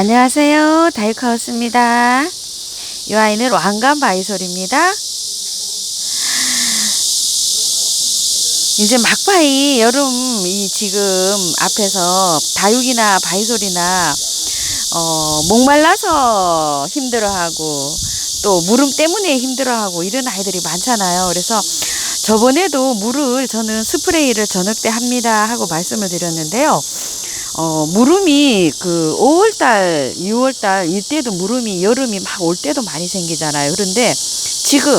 안녕하세요. 다이카우스입니다. 이 아이는 왕관 바이솔입니다. 이제 막바이 여름 이 지금 앞에서 다육이나 바이솔이나 어, 목말라서 힘들어하고 또 무름 때문에 힘들어하고 이런 아이들이 많잖아요. 그래서 저번에도 물을 저는 스프레이를 저녁 때 합니다 하고 말씀을 드렸는데요. 어, 무름이 그 5월달, 6월달 이때도 무름이 여름이 막 올 때도 많이 생기잖아요. 그런데 지금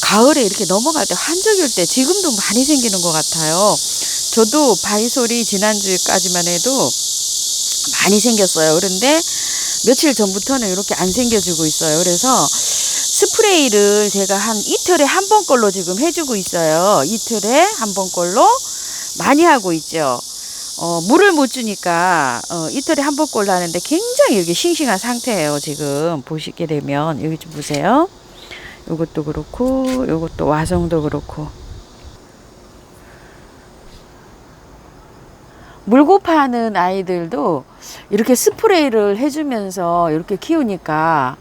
가을에 이렇게 넘어갈 때 환절기일 때 지금도 많이 생기는 것 같아요. 저도 바이솔이 지난주까지만 해도 많이 생겼어요. 그런데 며칠 전부터는 이렇게 안 생겨지고 있어요. 그래서 스프레이를 제가 한 이틀에 한 번 걸로 지금 해주고 있어요. 이틀에 한 번 걸로 많이 하고 있죠. 어, 물을 못 주니까 어, 이틀에 한 번 꼴로 하는데 굉장히 여기 싱싱한 상태예요. 지금 보시게 되면 여기 좀 보세요. 요것도 그렇고 요것도 와성도 그렇고 물고파하는 아이들도 이렇게 스프레이를 해주면서 이렇게 키우니까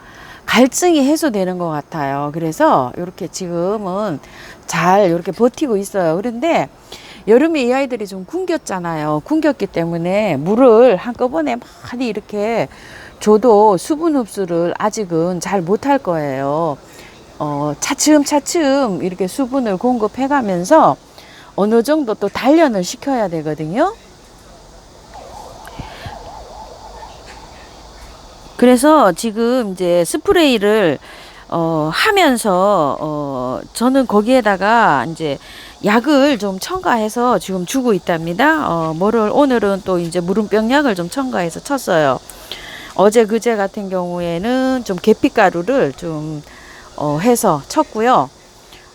갈증이 해소되는 것 같아요. 그래서 이렇게 지금은 잘 이렇게 버티고 있어요. 그런데 여름에 이 아이들이 좀 굶겼잖아요. 굶겼기 때문에 물을 한꺼번에 많이 이렇게 줘도 수분 흡수를 아직은 잘 못할 거예요. 어, 차츰차츰 이렇게 수분을 공급해 가면서 어느 정도 또 단련을 시켜야 되거든요. 그래서 지금 이제 스프레이를 어, 하면서 어, 저는 거기에다가 이제 약을 좀 첨가해서 지금 주고 있답니다. 어, 뭐를 오늘은 또 이제 무름병 약을 좀 첨가해서 쳤어요. 어제 그제 같은 경우에는 좀 계피가루를 좀 어, 해서 쳤고요.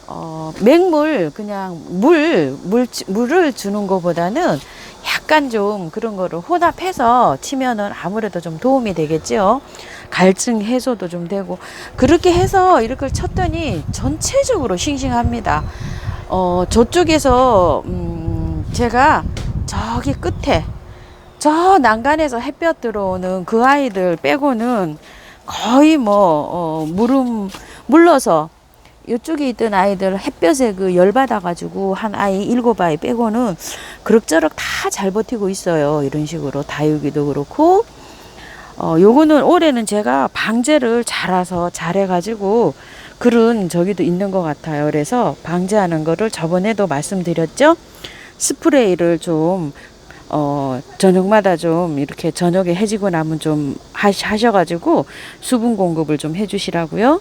어, 맹물 그냥 물, 물 물을 주는 것보다는 약간 좀 그런 거를 혼합해서 치면은 아무래도 좀 도움이 되겠죠. 갈증 해소도 좀 되고 그렇게 해서 이렇게 쳤더니 전체적으로 싱싱합니다. 어, 저쪽에서 음, 제가 저기 끝에 저 난간에서 햇볕 들어오는 그 아이들 빼고는 거의 뭐 어, 물음 물러서 이쪽에 있던 아이들 햇볕에 그 열받아 가지고 한 아이 일곱 아이 빼고는 그럭저럭 다 잘 버티고 있어요. 이런 식으로 다육이도 그렇고 어 요거는 올해는 제가 방제를 잘해서 잘해 가지고 그런 저기도 있는 것 같아요. 그래서 방제하는 거를 저번에도 말씀드렸죠. 스프레이를 좀 어, 저녁마다 좀 이렇게 저녁에 해지고 나면 좀 하셔가지고 수분 공급을 좀 해주시라고요.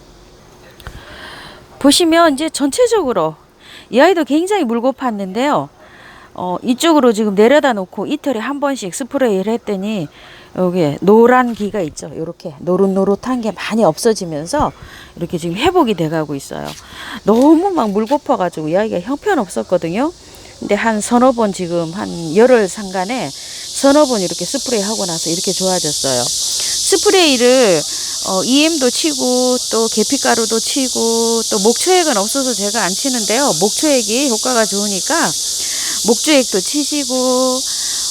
보시면 이제 전체적으로 이 아이도 굉장히 물고 팠는데요. 어, 이쪽으로 지금 내려다 놓고 이틀에 한 번씩 스프레이를 했더니 여기에 노란 기가 있죠. 이렇게 노릇노릇한 게 많이 없어지면서 이렇게 지금 회복이 돼가고 있어요. 너무 막 물고파가지고 이 아이가 형편없었거든요. 근데 한 서너 번 지금 한 열흘 상간에 서너 번 이렇게 스프레이 하고 나서 이렇게 좋아졌어요. 스프레이를 어, EM도 치고 또 계피가루도 치고 또 목초액은 없어서 제가 안 치는데요. 목초액이 효과가 좋으니까 목초액도 치시고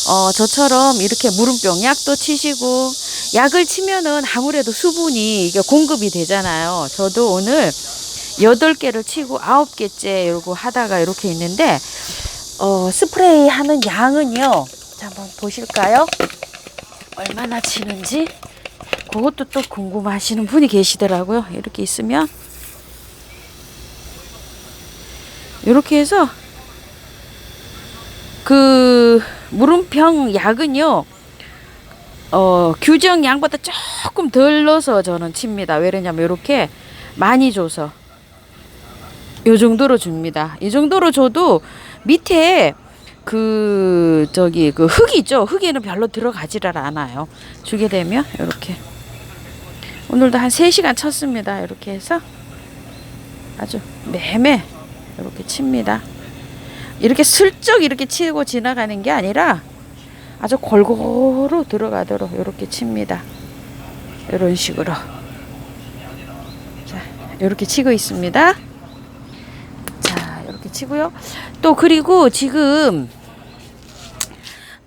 어, 저처럼 이렇게 무름병 약도 치시고 약을 치면은 아무래도 수분이 이게 공급이 되잖아요. 저도 오늘 여덟 개를 치고 아홉 개째 이러고 하다가 이렇게 있는데 어, 스프레이 하는 양은요. 자, 한번 보실까요? 얼마나 치는지 그것도 또 궁금하시는 분이 계시더라고요. 이렇게 있으면 이렇게 해서 그 무름병 약은요. 어, 규정 양보다 조금 덜 넣어서 저는 칩니다. 왜냐면 이렇게 많이 줘서 요 정도로 줍니다. 이 정도로 줘도 밑에 그 저기 그 흙이 있죠. 흙에는 별로 들어가지를 않아요. 주게 되면 이렇게 오늘도 한 3시간 쳤습니다. 이렇게 해서 아주 매매 이렇게 칩니다. 이렇게 슬쩍 이렇게 치고 지나가는 게 아니라 아주 골고루 들어가도록 이렇게 칩니다. 이런 식으로. 자, 이렇게 치고 있습니다. 자, 이렇게 치고요. 또 그리고 지금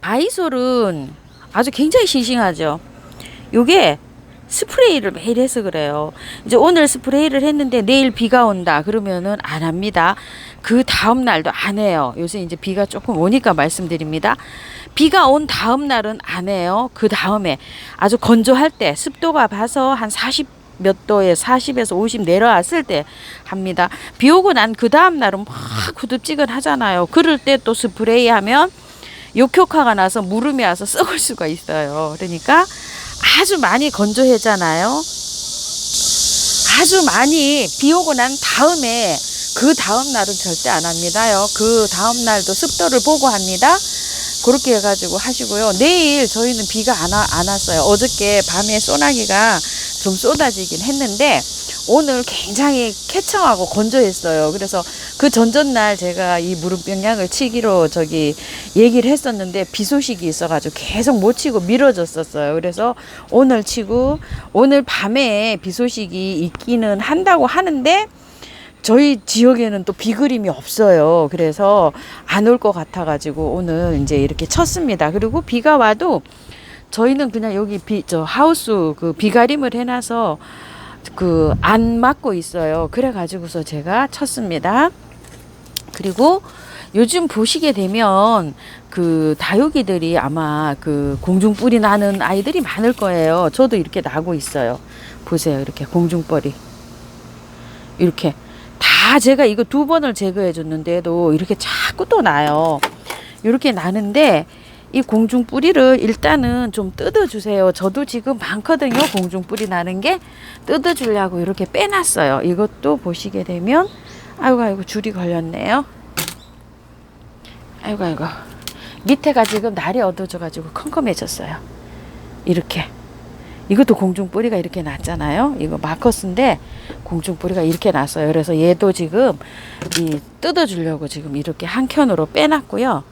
바이솔은 아주 굉장히 싱싱하죠. 요게 스프레이를 매일 해서 그래요. 이제 오늘 스프레이를 했는데 내일 비가 온다 그러면은 안 합니다. 그 다음 날도 안 해요. 요새 이제 비가 조금 오니까 말씀드립니다. 비가 온 다음 날은 안 해요. 그 다음에 아주 건조할 때 습도가 봐서 한 40 몇 도에 40에서 50 내려왔을 때 합니다. 비 오고 난 그 다음 날은 막 후덥지근 하잖아요. 그럴 때 또 스프레이 하면 욕효과가 나서 무름이 와서 썩을 수가 있어요. 그러니까 아주 많이 건조해잖아요. 아주 많이 비 오고 난 다음에 그 다음 날은 절대 안 합니다요. 그 다음 날도 습도를 보고 합니다. 그렇게 해가지고 하시고요. 내일 저희는 비가 안, 와, 안 왔어요. 어저께 밤에 소나기가 좀 쏟아지긴 했는데 오늘 굉장히 쾌청하고 건조했어요. 그래서 그 전전날 제가 이 무릎 병약을 치기로 저기 얘기를 했었는데 비 소식이 있어가지고 계속 못 치고 미뤄졌었어요. 그래서 오늘 치고 오늘 밤에 비 소식이 있기는 한다고 하는데 저희 지역에는 또 비 그림이 없어요. 그래서 안 올 것 같아가지고 오늘 이제 이렇게 쳤습니다. 그리고 비가 와도 저희는 그냥 여기 비, 저 하우스 그 비가림을 해놔서 그 안 맞고 있어요. 그래가지고서 제가 쳤습니다. 그리고 요즘 보시게 되면 그 다육이들이 아마 그 공중뿔이 나는 아이들이 많을 거예요. 저도 이렇게 나고 있어요. 보세요. 이렇게 공중벌이. 이렇게 다 제가 이거 두 번을 제거해 줬는데도 이렇게 자꾸 또 나요. 이렇게 나는데 이 공중 뿌리를 일단은 좀 뜯어 주세요. 저도 지금 많거든요. 공중 뿌리 나는 게 뜯어 주려고 이렇게 빼놨어요. 이것도 보시게 되면 아이고 아이고 줄이 걸렸네요. 아이고 아이고 밑에가 지금 날이 어두워져 가지고 컴컴해졌어요. 이렇게 이것도 공중 뿌리가 이렇게 났잖아요. 이거 마커스인데 공중 뿌리가 이렇게 났어요. 그래서 얘도 지금 이 뜯어 주려고 지금 이렇게 한 켠으로 빼놨고요.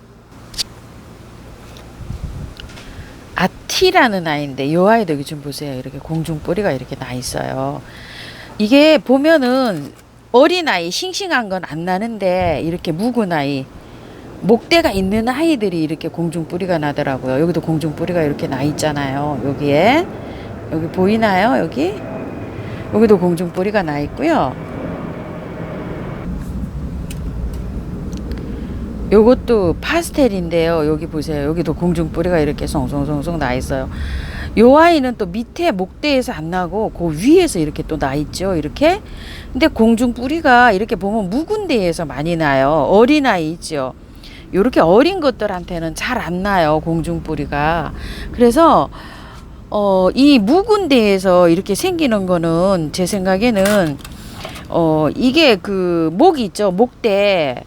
아티라는 아이인데 이 아이도 여기 좀 보세요. 이렇게 공중 뿌리가 이렇게 나 있어요. 이게 보면은 어린 아이 싱싱한 건 안 나는데 이렇게 묵은 아이 목대가 있는 아이들이 이렇게 공중 뿌리가 나더라고요. 여기도 공중 뿌리가 이렇게 나 있잖아요. 여기에 여기 보이나요? 여기 여기도 공중 뿌리가 나 있고요. 요것도 파스텔인데요. 여기 보세요. 여기도 공중 뿌리가 이렇게 송송송송 나 있어요. 요 아이는 또 밑에 목대에서 안 나고 그 위에서 이렇게 또 나 있죠. 이렇게. 근데 공중 뿌리가 이렇게 보면 묵은 데에서 많이 나요. 어린 아이 있죠. 요렇게 어린 것들한테는 잘 안 나요. 공중 뿌리가. 그래서 어, 이 묵은 데에서 이렇게 생기는 거는 제 생각에는 어, 이게 그 목이 있죠. 목대.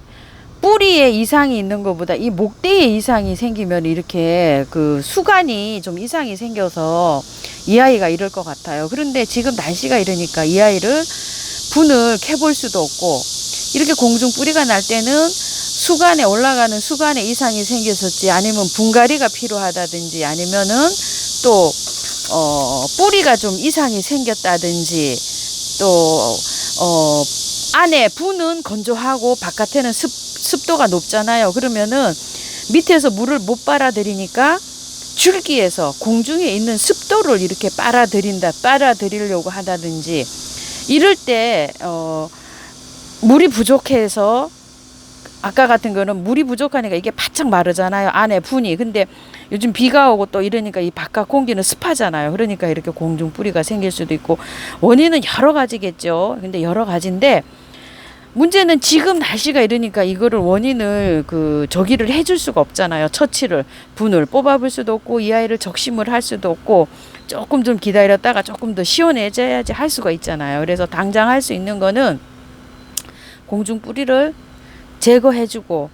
뿌리에 이상이 있는 것보다 이 목대에 이상이 생기면 이렇게 그 수간이 좀 이상이 생겨서 이 아이가 이럴 것 같아요. 그런데 지금 날씨가 이러니까 이 아이를 분을 캐볼 수도 없고 이렇게 공중 뿌리가 날 때는 수간에 올라가는 수간에 이상이 생겼었지 아니면 분갈이가 필요하다든지 아니면은 또 어, 뿌리가 좀 이상이 생겼다든지 또 어, 안에 분은 건조하고 바깥에는 습, 습도가 높잖아요. 그러면은 밑에서 물을 못 빨아들이니까 줄기에서 공중에 있는 습도를 이렇게 빨아들인다, 빨아들이려고 하다든지 이럴 때 어, 물이 부족해서 아까 같은 거는 물이 부족하니까 이게 바짝 마르잖아요. 안에 분이. 근데 요즘 비가 오고 또 이러니까 이 바깥 공기는 습하잖아요. 그러니까 이렇게 공중 뿌리가 생길 수도 있고 원인은 여러 가지겠죠. 근데 여러 가지인데 문제는 지금 날씨가 이러니까 이거를 원인을 그 저기를 해줄 수가 없잖아요. 처치를 분을 뽑아볼 수도 없고 이 아이를 적심을 할 수도 없고 조금 좀 기다렸다가 조금 더 시원해져야지 할 수가 있잖아요. 그래서 당장 할 수 있는 거는 공중 뿌리를 제거해주고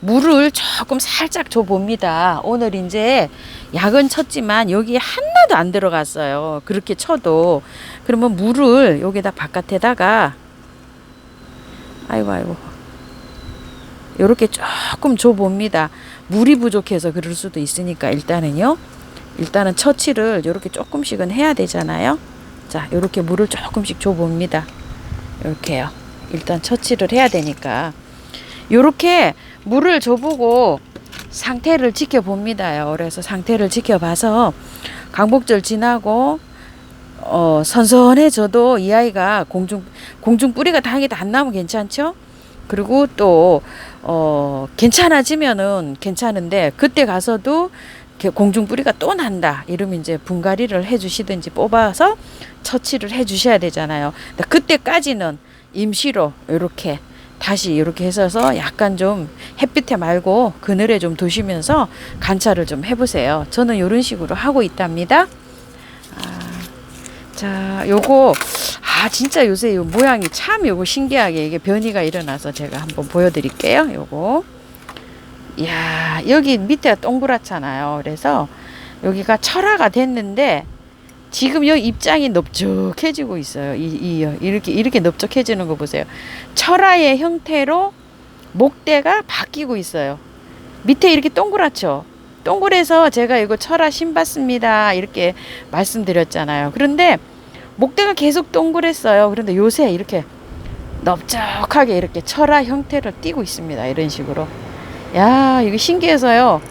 물을 조금 살짝 줘 봅니다. 오늘 이제 약은 쳤지만 여기에 하나도 안 들어갔어요. 그렇게 쳐도 그러면 물을 여기다 바깥에다가 아이고 아이고 요렇게 조금 줘봅니다. 물이 부족해서 그럴 수도 있으니까 일단은요. 일단은 처치를 요렇게 조금씩은 해야 되잖아요. 자, 요렇게 물을 조금씩 줘봅니다. 요렇게요. 일단 처치를 해야 되니까 요렇게 물을 줘보고 상태를 지켜봅니다요. 그래서 상태를 지켜봐서 광복절 지나고 어, 선선해져도 이 아이가 공중 공중 뿌리가 다행히도 안 나면 괜찮죠? 그리고 또 어, 괜찮아지면은 괜찮은데 그때 가서도 공중 뿌리가 또 난다 이러면 이제 분갈이를 해주시든지 뽑아서 처치를 해주셔야 되잖아요. 그때까지는 임시로 이렇게 다시 이렇게 해서서 약간 좀 햇빛에 말고 그늘에 좀 두시면서 관찰을 좀 해보세요. 저는 이런 식으로 하고 있답니다. 아, 자, 요거 아 진짜 요새 요 모양이 참 요거 신기하게 이게 변이가 일어나서 제가 한번 보여드릴게요. 요거. 이야 여기 밑에가 동그랗잖아요. 그래서 여기가 철화가 됐는데 지금 여 입장이 넓적해지고 있어요. 이, 이 이렇게 이렇게 넓적해지는 거 보세요. 철화의 형태로 목대가 바뀌고 있어요. 밑에 이렇게 동그랗죠. 동그래서 제가 이거 철화 신봤습니다. 이렇게 말씀드렸잖아요. 그런데 목대가 계속 동그랬어요. 그런데 요새 이렇게 넓적하게 이렇게 철화 형태를 띠고 있습니다. 이런 식으로. 야, 이거 신기해서요.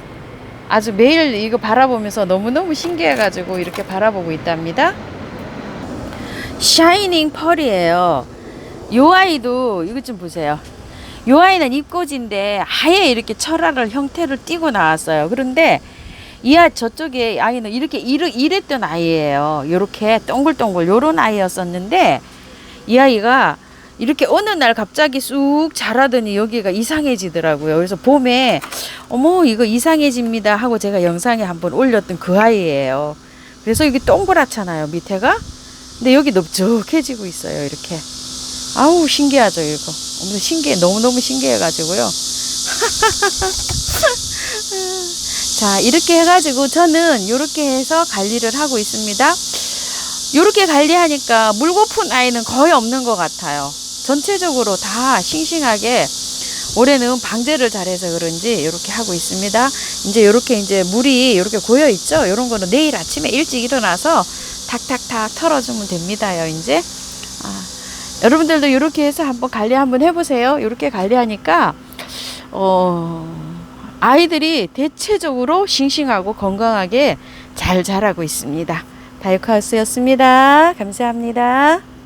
아주 매일 이거 바라보면서 너무너무 신기해가지고 이렇게 바라보고 있답니다. 샤이닝 펄이에요. 요 아이도 이것 좀 보세요. 요 아이는 입꼬지인데 아예 이렇게 철화를 형태를 띠고 나왔어요. 그런데 이 아, 저쪽에 아이는 이렇게 이르, 이랬던 아이예요. 요렇게 동글동글 요런 아이였었는데 이 아이가 이렇게 어느 날 갑자기 쑥 자라더니 여기가 이상해지더라고요. 그래서 봄에 어머 이거 이상해집니다 하고 제가 영상에 한번 올렸던 그 아이예요. 그래서 여기 동그랗잖아요 밑에가. 근데 여기 넓적해지고 있어요 이렇게. 아우 신기하죠 이거. 너무 신기해 너무 너무 신기해가지고요. 자 이렇게 해가지고 저는 이렇게 해서 관리를 하고 있습니다. 이렇게 관리하니까 물고픈 아이는 거의 없는 것 같아요. 전체적으로 다 싱싱하게 올해는 방제를 잘해서 그런지 이렇게 하고 있습니다. 이제 이렇게 이제 물이 이렇게 고여 있죠. 이런 거는 내일 아침에 일찍 일어나서 탁탁탁 털어주면 됩니다요. 이제 아, 여러분들도 이렇게 해서 한번 관리 한번 해보세요. 이렇게 관리하니까 어, 아이들이 대체적으로 싱싱하고 건강하게 잘 자라고 있습니다. 다이어카우스였습니다. 감사합니다.